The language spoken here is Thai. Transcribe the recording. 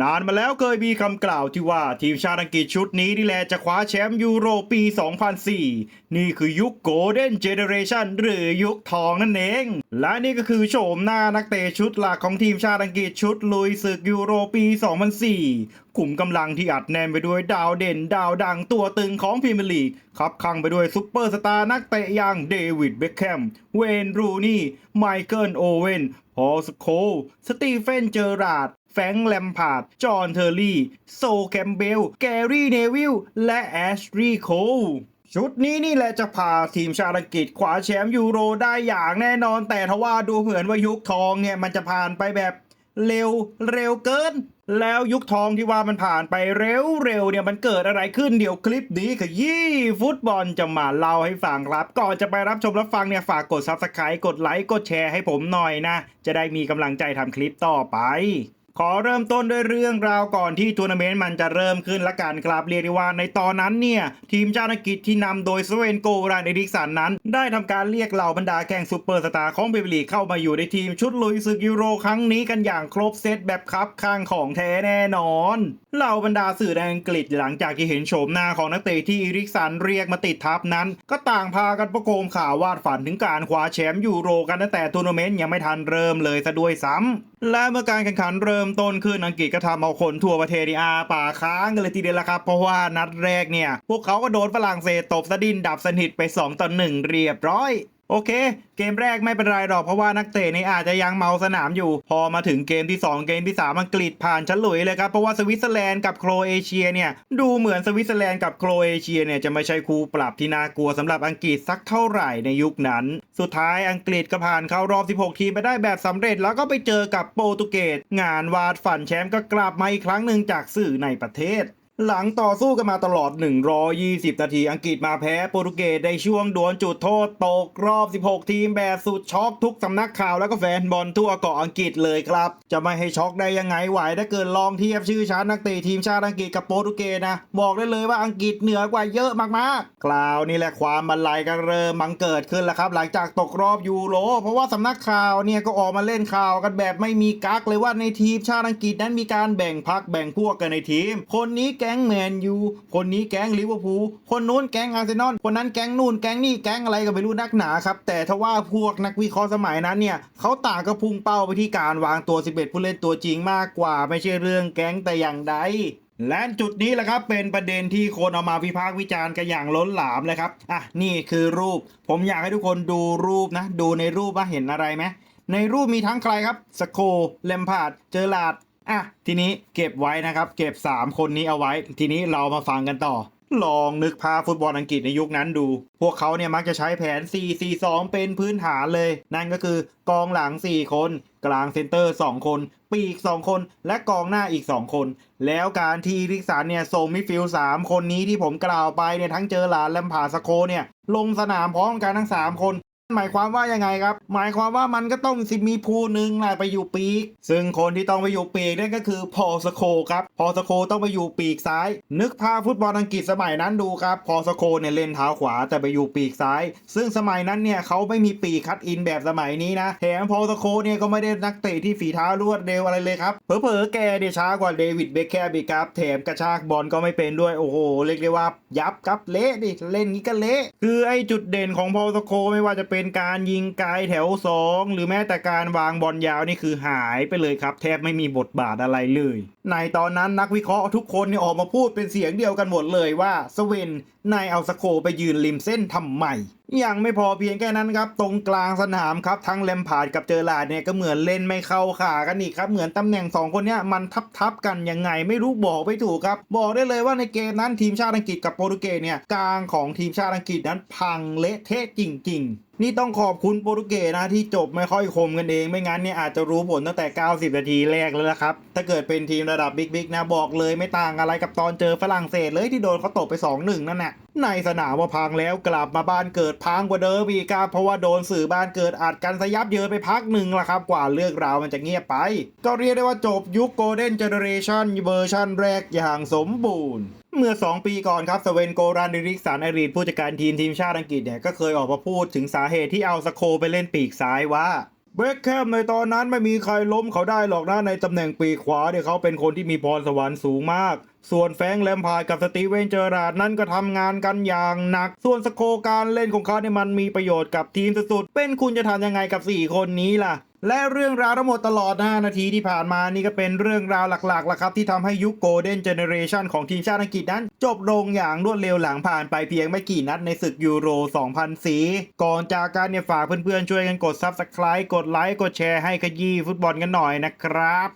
นานมาแล้วเคยมีคำกล่าวที่ว่าทีมชาติอังกฤษชุดนี้นี่แหละจะคว้าแชมป์ยูโรปี 2004 นี่คือยุคโกลเด้นเจเนเรชันหรือยุคทองนั่นเอง และนี่ก็คือโฉมหน้านักเตะชุดหลักของทีมชาติอังกฤษชุดลุยศึกยูโรปี 2004 กลุ่มกำลังที่อัดแน่นไปด้วยดาวเด่นดาวดังตัวตึงของพรีเมียร์ลีกขับข้างไปด้วยซุปเปอร์สตาร์นักเตะอย่างเดวิดเบคแฮมเวนรูนี่ไมเคิลโอเวนพอลสโคลสตีเฟนเจอราร์ด แฟงแลมพาร์ด จอห์นเทอร์รี่ โซแคมเบล แกรี่เนวิล และแอชรีย์โคลชุดนี้นี่แหละจะพาทีมชาติอังกฤษคว้าแชมป์ยูโรได้อย่างแน่นอน แต่ทว่าดูเหมือนว่ายุคทองเนี่ย มันจะผ่านไปแบบเร็วเร็วเกิน แล้วยุคทองที่ว่ามันผ่านไปเร็วเร็วเนี่ยมันเกิดอะไรขึ้นเดี๋ยวคลิปนี้ขยี้ฟุตบอลจะมาเล่าให้ฟังครับ ก่อนจะไปรับชมรับฟังเนี่ยฝากกด subscribe กดไลค์กดแชร์ให้ผมหน่อยนะ จะได้มีกำลังใจทำคลิปต่อไป ขอเริ่มต้นด้วยเรื่องราวก่อนที่ทัวร์นาเมนต์มันจะเริ่มขึ้นละกันครับเรียกได้ว่าในตอนนั้นเนี่ย ทีมชาติอังกฤษที่นำโดยสเวนโกรานเอริกสันนั้น ได้ทำการเรียกเหล่าบรรดาแข่งซูเปอร์สตาร์ของเบเบลีเข้ามาอยู่ในทีมชุดลุยศึกยูโรครั้งนี้กันอย่างครบเซตแบบครับข้างของแท้แน่นอน เหล่าบรรดาสื่อในอังกฤษหลังจากที่เห็นโฉมหน้าของนักเตะที่อีริกสันเรียกมาติดทัพนั้น ก็ต่างพากันประโคมข่าววาดฝันถึงการคว้าแชมป์ยูโรกันตั้งแต่ทัวร์นาเมนต์ยังไม่ทันเริ่มเลยซะด้วยซ้ำและเมื่อการแข่งขันเริ่มต้นขึ้นอังกฤษก็ทำเอาคนทั่วประเทศนีอาป่าค้างกันเลยทีเดียวละครับ เพราะว่านัดแรกเนี่ย พวกเขาก็โดนฝรั่งเศสตบสะดินดับสนิทไป 2 ต่อ 1 เรียบร้อย โอเค เกมแรกไม่เป็นไรหรอกเพราะว่านักเตะนี่อาจจะยังเมาสนามอยู่ พอมาถึงเกมที่ 2 เกมที่ 3 อังกฤษผ่านฉลุยเลยครับ เพราะว่าสวิตเซอร์แลนด์กับโครเอเชียเนี่ย ดูเหมือนสวิตเซอร์แลนด์กับโครเอเชียเนี่ย จะไม่ใช่คู่ปรับที่น่ากลัวสำหรับอังกฤษสักเท่าไหร่ในยุคนั้น สุดท้ายอังกฤษก็ผ่านเข้ารอบ 16 ทีมไปได้แบบสำเร็จ แล้วก็ไปเจอกับโปรตุเกสงานวาดฝันแชมป์ก็กลับมาอีกครั้งหนึ่งจากสื่อในประเทศ หลังต่อสู้กันมาตลอด 120 นาที อังกฤษมาแพ้โปรตุเกสในช่วงดวลจุดโทษตกรอบ 16 ทีมแบบสุดช็อกทุกสำนักข่าวแล้วก็แฟนบอลทั่วเกาะอังกฤษเลยครับ จะไม่ให้ช็อกได้ยังไงไหวถ้าเกิดลองเทียบชื่อชั้นนักเตะทีมชาติอังกฤษกับโปรตุเกสนะ บอกได้เลยว่าอังกฤษเหนือกว่าเยอะมากๆคราวนี้แหละความบันไลก็เริ่มบังเกิดขึ้นแล้วครับ หลังจากตกรอบยูโรเพราะว่าสำนักข่าวเนี่ยก็ออกมาเล่นข่าวกันแบบไม่มีกักเลยว่าในทีมชาติอังกฤษนั้นมีการแบ่งพักแบ่งพวกกันในทีม คนนี้ก๊งแมนยูคนนี้แก๊งลิเวอร์พูลคนนู้นแก๊งอาร์เซนอลคนนั้นแก๊งนู่นแก๊งนี่แก๊งอะไรก็ไม่รู้นักหนาครับแต่ทว่าพวกนักวิเคราะห์สมัยนั้นเนี่ยเขาต่างก็พุ่งเป้าไปที่การวางตัว 11 ผู้เล่นตัวจริงมากกว่า ไม่ใช่เรื่องแก๊งแต่อย่างใดและจุดนี้แหละครับเป็นประเด็นที่คนเอามาวิพากษ์วิจารณ์กันอย่างล้นหลามเลยครับอะนี่คือรูป ผมอยากให้ทุกคนดูรูปนะ ดูในรูปว่าเห็นอะไรไหมในรูปมีทั้งใครครับสโค เลมพาร์ดเจอร์ลาด อะทีนี้เก็บไว้นะครับ เก็บ 3 คนนี้เอาไว้ ทีนี้เรามาฟังกันต่อ ลองนึกภาพฟุตบอลอังกฤษในยุคนั้นดู พวกเขาเนี่ยมักจะใช้แผน 4-4-2 เป็นพื้นฐานเลย นั่นก็คือกองหลัง 4 คน กลางเซนเตอร์ 2 คน ปีก 2 คน และกองหน้าอีก 2 คน แล้วการที่ริกสันเนี่ยส่งมิดฟิลด์3คนนี้ที่ผมกล่าวไปเนี่ยทั้งเจอหลานแลมพาสโคเนี่ยลงสนามพร้อมกันทั้ง 3 คน หมายความว่ายังไงครับ หมายความว่ามันก็ต้องสิมีภูหนึ่งแหละไปอยู่ปีก ซึ่งคนที่ต้องไปอยู่ปีกนั่นก็คือพอสโคครับ พอสโคต้องไปอยู่ปีกซ้าย นึกภาพฟุตบอลอังกฤษสมัยนั้นดูครับ พอสโคเนี่ยเล่นเท้าขวาแต่ไปอยู่ปีกซ้าย ซึ่งสมัยนั้นเนี่ยเขาไม่มีปีกคัดอินแบบสมัยนี้นะ แถมพอสโคเนี่ยก็ไม่ได้นักเตะที่ฝีเท้ารวดเร็วอะไรเลยครับ เผลอๆแกเนี่ยช้ากว่าเดวิดเบคแคมอีกครับ แถมกระชากบอลก็ไม่เป็นด้วย โอ้โห เรียกได้ว่ายับครับเละดิ เล่นงี้ก็เละ คือไอ้จุดเด่นของพอสโคไม่ว่าจะเป็นการยิงไกลแถว 2 หรือแม้แต่การวางบอลยาวนี่คือหายไปเลยครับ แทบไม่มีบทบาทอะไรเลย ในตอนนั้นนักวิเคราะห์ทุกคนเนี่ยออกมาพูดเป็นเสียงเดียวกันหมดเลยว่าสเวนนายเอาสโคไปยืนริมเส้นทำไมยังไม่พอเพียงแค่นั้นครับ ตรงกลางสนามครับทั้งแลมพาดกับเจอร์ลาดเนี่ยก็เหมือนเล่นไม่เข้าขากันอีกครับ เหมือนตำแหน่ง 2 คนเนี้ยมันทับทับกันยังไงไม่รู้บอกไม่ถูกครับ บอกได้เลยว่าในเกมนั้นทีมชาติอังกฤษกับโปรตุเกสเนี่ยกลางของทีมชาติอังกฤษนั้นพังเละเทะจริง ๆนี่ต้องขอบคุณโปรตุเกสนะที่จบไม่ค่อยคมกันเอง ไม่งั้นเนี่ยอาจจะรู้ผลตั้งแต่ 90 นาทีแรกแล้วนะครับ ถ้าเกิดเป็นทีมระดับบิ๊กๆนะบอกเลยไม่ต่างอะไรกับตอนเจอฝรั่งเศสเลยที่โดนเขาตบไป 2-1 นั่นแหละ ในสนามว่าพังแล้วกลับมาบ้านเกิดพังกว่าเดิมอีกครับเพราะว่าโดนสื่อบ้านเกิดอัดกันสยับเยินไปพักหนึ่งละครับ กว่าเรื่องราวมันจะเงียบไป ก็เรียกได้ว่าจบยุคโกลเด้นเจเนเรชันเวอร์ชันแรกอย่างสมบูรณ์เมื่อ 2 ปีก่อนครับสเวนโกรันดิริกสันอรีดผู้จัดการทีมทีมชาติอังกฤษเนี่ยก็เคยออกมาพูดถึงสาเหตุที่เอาสโคไปเล่นปีกซ้ายว่าเบคแคมในตอนนั้นไม่มีใครล้มเขาได้หรอกนะในตำแหน่งปีกขวาเนี่ยเขาเป็นคนที่มีพรสวรรค์สูงมาก ส่วนแฟงแลมพาร์ดกับสตีเวนเจอราร์ดนั้นก็ทำงานกันอย่างหนัก ส่วนสโคการเล่นของเขาเนี่ยมันมีประโยชน์กับทีมสุดๆ เป็นคุณจะทำยังไงกับ 4 คนนี้ล่ะ และเรื่องราวทั้งหมดตลอด 5 นาทีที่ผ่านมานี่ก็เป็นเรื่องราวหลักๆล่ะครับ ที่ทำให้ยุคโกลเด้นเจเนเรชันของทีมชาติอังกฤษนั้น จบลงอย่างรวดเร็วหลังผ่านไปเพียงไม่กี่นัดในศึกยูโร 2004 ก่อนจากการเนี่ยฝากเพื่อนๆช่วยกันกด Subscribe กดไลค์กดแชร์ให้ขยี้ฟุตบอลกันหน่อยนะครับ